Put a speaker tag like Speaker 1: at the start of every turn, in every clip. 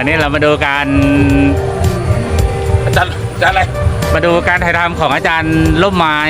Speaker 1: วันนี้เรามาดูการ
Speaker 2: อาจารย์อาจารย์อะไร
Speaker 1: มาดูการถ่ายทำของอาจารย์ล่มไม้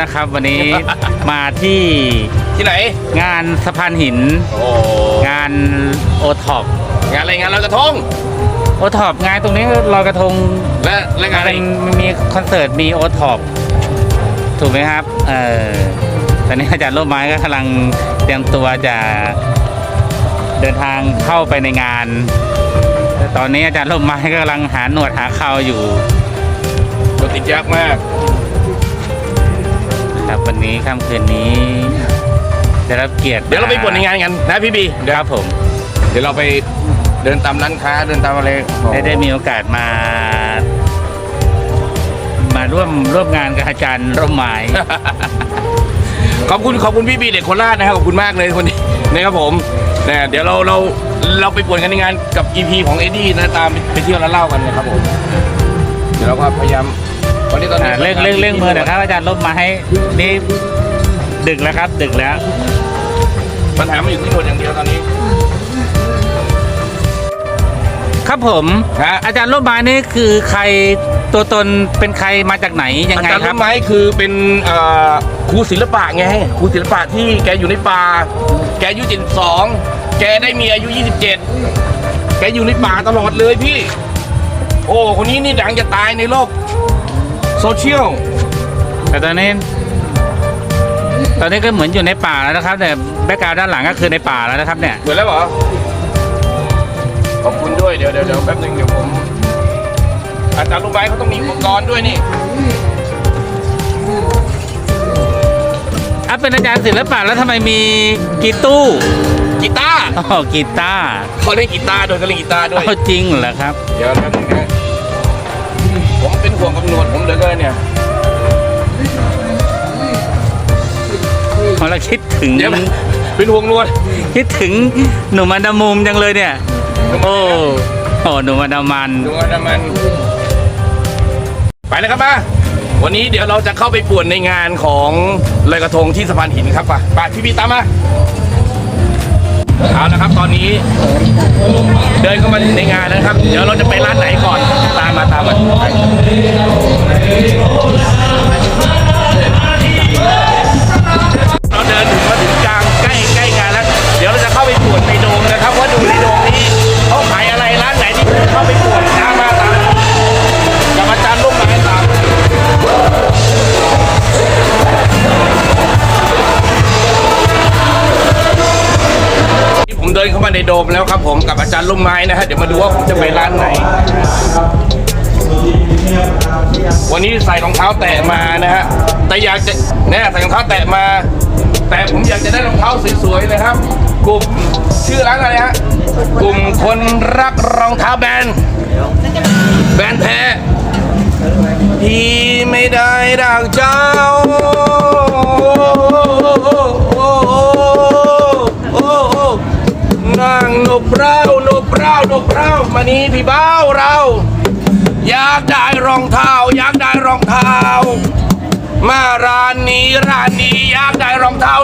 Speaker 1: นะครับ วันนี้ มาที่
Speaker 2: ที่ไหน
Speaker 1: งานสะพานหิน
Speaker 2: โอ้
Speaker 1: งานโอท็อป
Speaker 2: งานอะไรงานลอยกระทง
Speaker 1: โอท็อปงานตรงนี้ลอยกระทง
Speaker 2: และและงานอะไร
Speaker 1: มันมีคอนเสิร์ตมีโอท็อปถูกไหมครับ เออตอนนี้อาจารย์ร่มไม้ก็กำลังเตรียมตัวจะ เดินทางเข้าไปในงานแต่ตอนนี้อาจารย์ร่มไม้ก็กำลังหาหนวดหาเคราอยู่
Speaker 2: รถติดยากมาก
Speaker 1: ครับวันนี้ค่ำคืนนี้ได้รับเกียรติ
Speaker 2: เดี๋ยวเราไปบวชในงานกันนะพี่บีเดี๋ยว
Speaker 1: ครับผม
Speaker 2: เดี๋ยวเราไปเดินตามร้านค้าเดินตามอะไร
Speaker 1: ได้ได้มีโอกาสมา มาร่วมร่วมงานกับอาจารย์ร่มไม้
Speaker 2: ขอบคุณขอบคุณพี่บีเด็กโคราชนะครับขอบคุณมากเลยคนนี้นะครับผม นะเดี๋ยวเราเราเราไปบวชกันในงานกับ EP ของเอ็ดดี้นะตามไปเที่ยวแล้วเล่ากันนะครับผมเดี๋ยวเราก็พยายามวันนี้ตอนนี้
Speaker 1: อ่าเร่งเร่งเร่งมือหนะครับ อาจารย์ร่มไม้นี่ดึกแล้วครับ ดึกแล้ว
Speaker 2: ปัญหามันอยู่ที่หนวดอย่างเดียวตอนนี้
Speaker 1: ครับผม
Speaker 2: ฮะ
Speaker 1: อาจารย์ร่มไม้นี่คือใครตัวตนเป็นใครมาจากไหนยัง
Speaker 2: อา
Speaker 1: ไง
Speaker 2: จารย์
Speaker 1: ครั
Speaker 2: ต้
Speaker 1: บ
Speaker 2: นไม้คือเป็นเอ่อครูศิลปะไงครูศิลปะที่แกอยู่ในป่าแกอายุ72 แกได้มีอายุ 27 แกอยู่ในป่าตลอดเลยพี่ โอ้คนนี้นี่ดังจะตายในโลกโซเชียล
Speaker 1: แต่ตอนนี้ตอนนี้ก็เหมือนอยู่ในป่าแล้วนะครับแต่แบ็กกราวด้านหลังก็คือในป่าแล้วนะครับเนี่ย
Speaker 2: เหมือนแล้วเหรอขอบคุณด้วยเดี๋ยวเดี๋ยวเดี๋ยวแป๊บนึงเดี๋ยวผมอาจารย์ลูกไม้เขาต้องมีอุปกรณ์ด้วยนี่
Speaker 1: อะเป็นอาจารย์ศิลปะแล้วทำไมมีกีตู้
Speaker 2: กีตาร์
Speaker 1: อ๋อกีตาร์
Speaker 2: เขาเล่นกีตาร์ด้วยเขาเล่นกีตาร์ด้วย
Speaker 1: เอาจริงเหรอครับ
Speaker 2: เดี๋ยวแป๊บนึงนะผมเป็นห่วงกับหนวดผมเหลือเกินเนี่ย
Speaker 1: พอเราคิดถึง
Speaker 2: เดี๋ยวเป็นห่วงหนวด
Speaker 1: คิดถึงหนุ่มอันดามุมจังเลยเนี่ย โอ้โหหนุ่มอันดามัน
Speaker 2: หนวดน้ำมัน ไปเลยครับมาวันนี้เดี๋ยวเราจะเข้าไปป่วนในงานของลอยกระทงที่สะพานหินครับป่ะไปพี่พี่ตามมา เอาละครับตอนนี้เดินเข้ามาในงานแล้วนะครับ เดี๋ยวเราจะไปร้านไหนก่อนตามมาตามมาเราเดินถึงมาถึงกลางใกล้ใกล้งานแล้ว เดี๋ยวเราจะเข้าไปป่วจในโดมนะครับ ว่าดูในโดมนี้เขาขายอะไรร้านไหนที่เข้าไปป่วจ เดินเข้ามาในโดมแล้วครับผมกับอาจารย์ล่มไม้นะฮะเดี๋ยวมาดูว่าผมจะไปร้านไหน วันนี้ใส่รองเท้าแตะมานะฮะแต่อยากจะแน่ใส่รองเท้าแตะมา แต่ผมอยากจะได้รองเท้าสวยๆนะครับ กลุ่มชื่อร้านอะไรฮะกลุ่มคนรักรองเท้าแบรนด์แบรนด์แท้ที่ไม่ได้ดังเจ้า นกเร้านกเร้านกเร้ามานี่พี่เบ้าเรา อยากได้รองเท้า อยากได้รองเท้า มาร้านนี้ร้านนี้อยากได้รองเท้า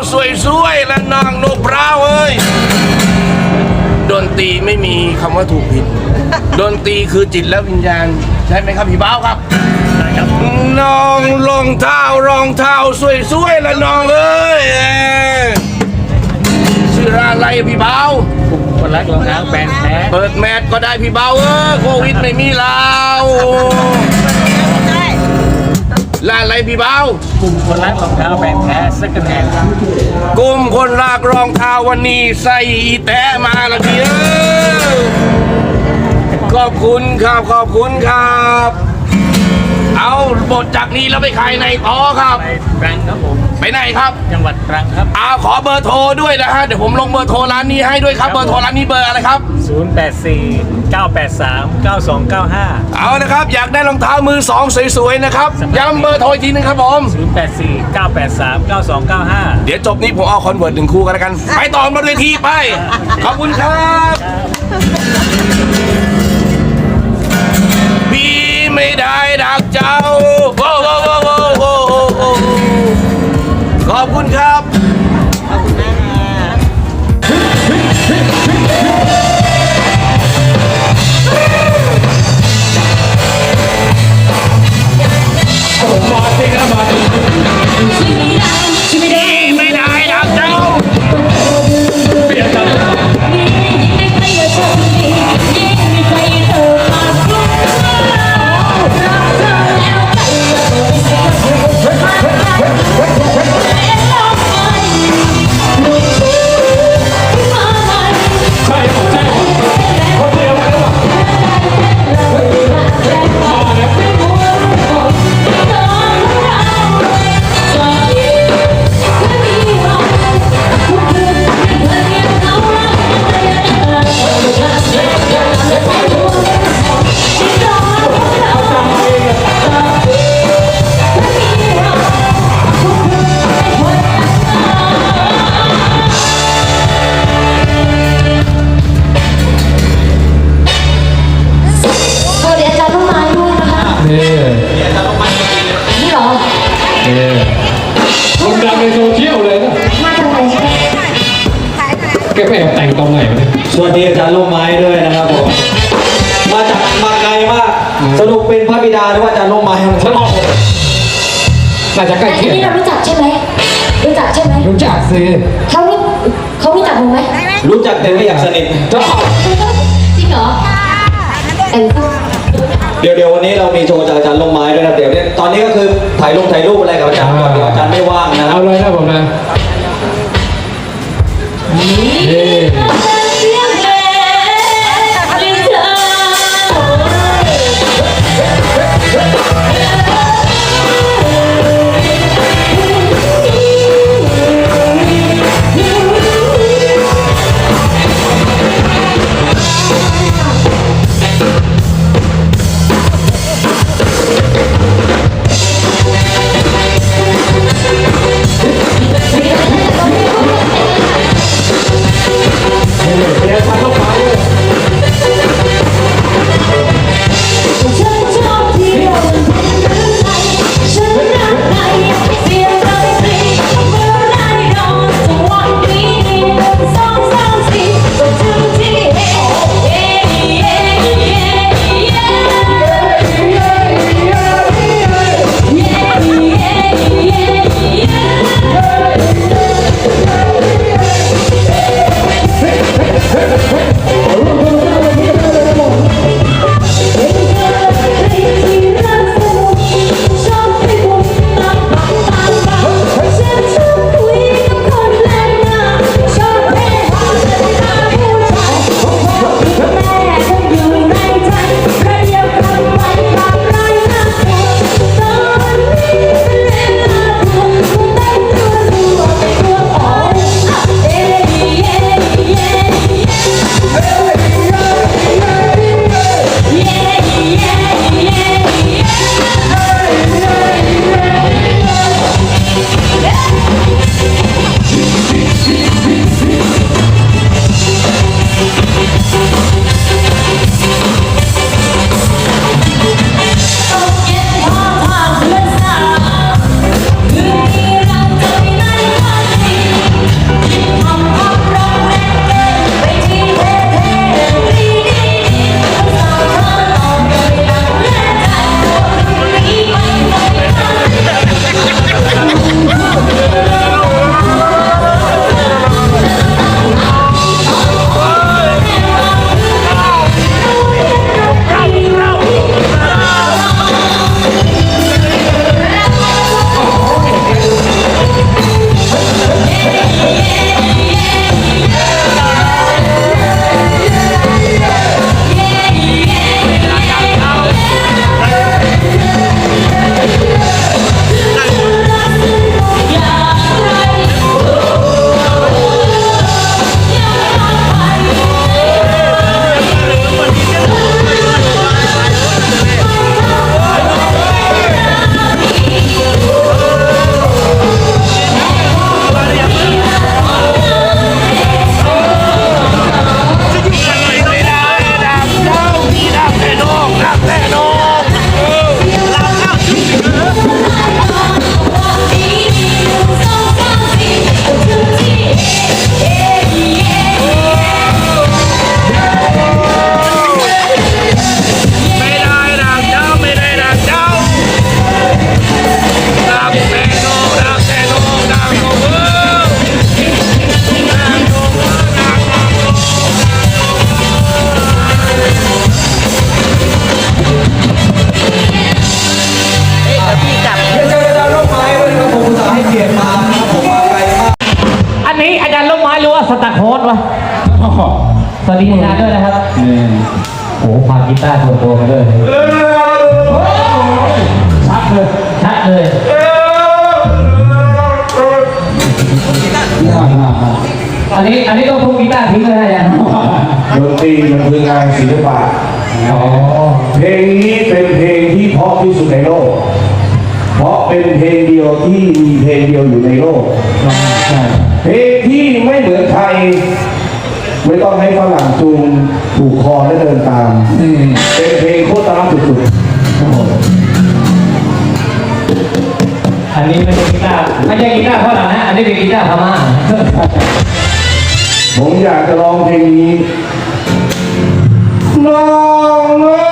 Speaker 2: สวยๆและนางนกเร้าเอ้ยดนตรีไม่มีคำว่าถูกผิด ดนตรีคือจิตและวิญญาณ ใช่ไหมครับพี่เบ้าครับน้องรองเท้ารองเท้าสวยๆและน้องเอ้ยชื่อร้านอะไรพี่เบ้า
Speaker 1: คนรักรองเท้าแบรนด์แท้
Speaker 2: เปิดแมสก็ได้พี่เบาเออโควิดไม่มีแล้วร้านอะไรพี่เบาก
Speaker 1: ลุ่มคนรักรองเท้าแบรนด์แท้ second hand
Speaker 2: กลุ่มคนลากรองเท้าวันนี้ใส่อีแตะมาละพี่เออขอบคุณครับขอบคุณครับ เอาบทจากนี้แล้วไปขายในต่อครับ
Speaker 1: ไปตรังครับผม
Speaker 2: ไปไหนครับ
Speaker 1: จังหวัดตรังครับ
Speaker 2: เอาขอเบอร์โทรด้วยนะฮะเดี๋ยวผมลงเบอร์โทรร้านนี้ให้ด้วยครับเบอร์โทรร้านนี้เบอร์อะไรครับ
Speaker 1: 084 983 9295
Speaker 2: เอานะครับอยากได้รองเท้ามือสองสวยๆนะครับย้ำเบอร์โทรอีกทีนึงครับผม
Speaker 1: 084 983 9295
Speaker 2: เดี๋ยวจบนี้ผมเอาคอนเวิร์ตหนึ่งคู่กันแล้วกัน ไปต่อบนเวทีไป ขอบคุณครับพี่ ไม่ได้ดักเจ้าโอ้โอ้โอ้โอ้ขอบคุณครับ
Speaker 3: ขอบคุณแม่ผมมาเองนะมา วะเนี่ย
Speaker 4: สวัสดีอาจารย์ร่มไม้ด้วยนะครับผมมาจากมาไกลมากสรุปเป็นพระบิดาหรือว่าอาจารย์ร่มไม้ครับ
Speaker 3: ฉันออกน่าจะใกล้
Speaker 5: อัน
Speaker 3: เคียง
Speaker 5: นี้
Speaker 3: กั
Speaker 5: เรา
Speaker 3: น
Speaker 5: รู้จักใช่ไหมรู้จักใช่ไหม
Speaker 3: รู้จักสิ
Speaker 5: เขารู้เขารู้จักผมไหม
Speaker 4: รู้จักแต่ไม่อยากสนิท
Speaker 3: ก็
Speaker 5: จริงเหรอแต่งตัว
Speaker 4: เดี๋ยวเดี๋ยววันนี้เรามีโชว์จากอาจารย์ร่มไม้ด้วยนะเดี๋ยวเนี่ยตอนนี้ก็คือถ่ายรูปถ่ายรูปอะไรกับอาจารย์ก่อนเดี๋ยวอาจารย์ไม่ว่างนะครั
Speaker 3: เอา
Speaker 4: บ
Speaker 3: เลยนะผมนะเเล
Speaker 5: ยอันนี้อันนี้ต้องทุบกีตาร์ทิ้งเลยนะ
Speaker 4: อา
Speaker 6: จารย์ดนตรีมัน
Speaker 7: คืองานศิลปะ
Speaker 6: อ๋อ
Speaker 7: เพลงนี้เป็นเพลงที่เพราะที่สุดในโลก เพราะเป็นเพลงเดียวที่มีเพลงเดียวอยู่ในโลก
Speaker 6: ใช่
Speaker 7: เพลงที่ไม่เหมือนใครไม่ต้องให้ฝรั่งจูงถูกคอและเดินตาม เป็นเพลงโคตรรักสุดๆ
Speaker 6: อันนี้เป็นกีตาร์ไม่ใช่กีตาร์ฝรั่านะอันนี้เป็นกีตาร์พม่า
Speaker 2: ผมอยากจะล
Speaker 8: องเพลง
Speaker 2: นี้
Speaker 8: ลอ
Speaker 2: ง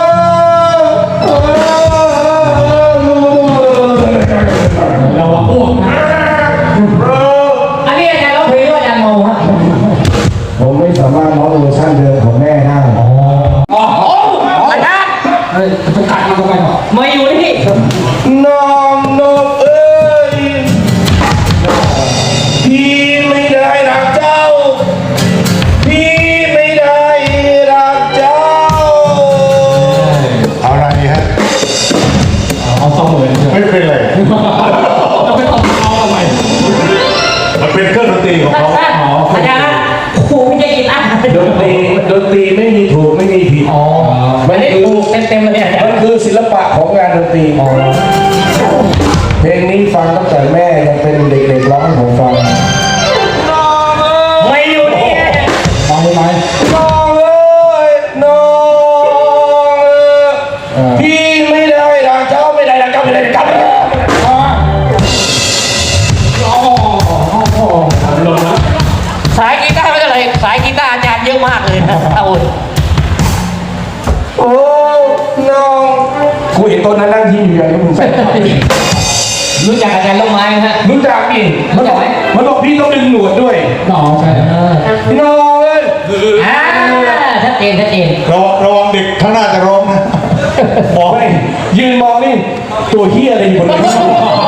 Speaker 2: ฟังตั้งแต่แม่ยังเป็นเด็กๆร้องให้ผมฟัง
Speaker 8: via
Speaker 6: devi portare.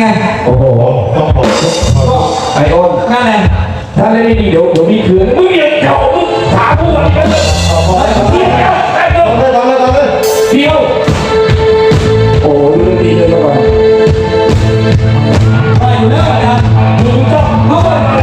Speaker 6: ไง
Speaker 2: โอ้โหต้อง
Speaker 9: ถอดเสื้อ
Speaker 4: ไอ
Speaker 9: โอ
Speaker 2: น
Speaker 4: นั่นไง
Speaker 2: ถ้าเล่นดีๆเดี๋ยวเดี๋ยวมีคืนมึงอย่าเดี๋ยวมึงถามกูก่อนกันเลยเดี๋ยวแป๊บเดียว
Speaker 9: ทำเลยทำเลยทำเลย
Speaker 2: เดียวโอ้ดูดีเลยก่อน
Speaker 4: ไปอยู่แล้วอาจารย์
Speaker 2: มึงต้องเข้าไป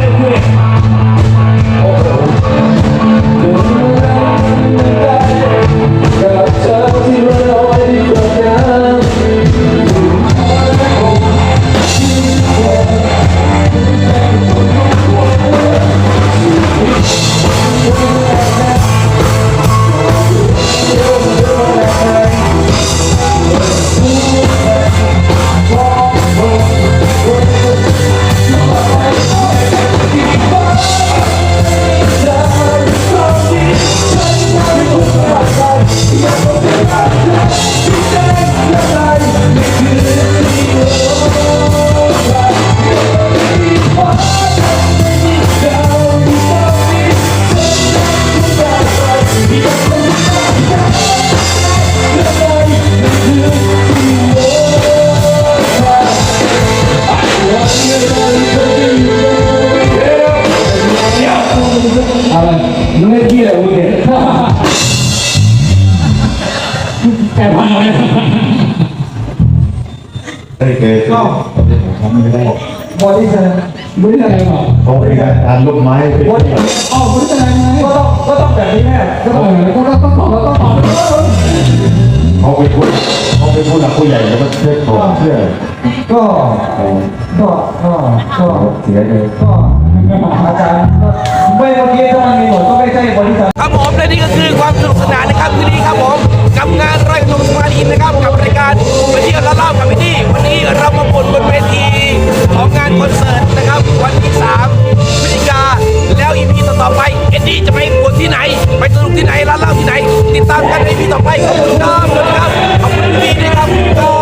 Speaker 2: บอดี้
Speaker 7: แส
Speaker 2: ลม
Speaker 7: ไม่ได้อะไรหรอก
Speaker 9: เขาเป็นการทานลูกไม้เป็น
Speaker 2: บอดี้
Speaker 7: อ๋อไม่ได้อะไรไง
Speaker 2: ก็ต้องก็ต้องแบบนี้แน่ก็
Speaker 7: เอ
Speaker 2: ต้อง
Speaker 7: อก็ต้องตอบแล้วต้องตอบ
Speaker 9: เขาเป็นผู้เขาเป็นผู้หลักผู้ใหญ่แล้วก็เชื่อถอดเสื้อ
Speaker 2: ก็ก็ก็ก็
Speaker 9: เสียเลย
Speaker 2: ก็ อาจารย์ไม่เมื่อกี้ถ้ามันมีหนวดก็ไม่ใช่บริษัทครับผมและนี่ก็คือความสนุกสนานนะครับคืนนี้ครับผมกับงานไรตรงสมาธินะครับกับรายการไปเที่ยวละเล่ากับพี่นี่วันนี้เรามาบนบนเวทีของงานคอนเสิร์ตนะครับ วันที่3พฤศจิกาแล้วอีพีต่อๆไปเอ็ดดี้จะไปบนที่ไหน ไปสนุกที่ไหนละเล่าที่ไหน ติดตามกันในปีต่อไปขอบคุณพี่นะครับ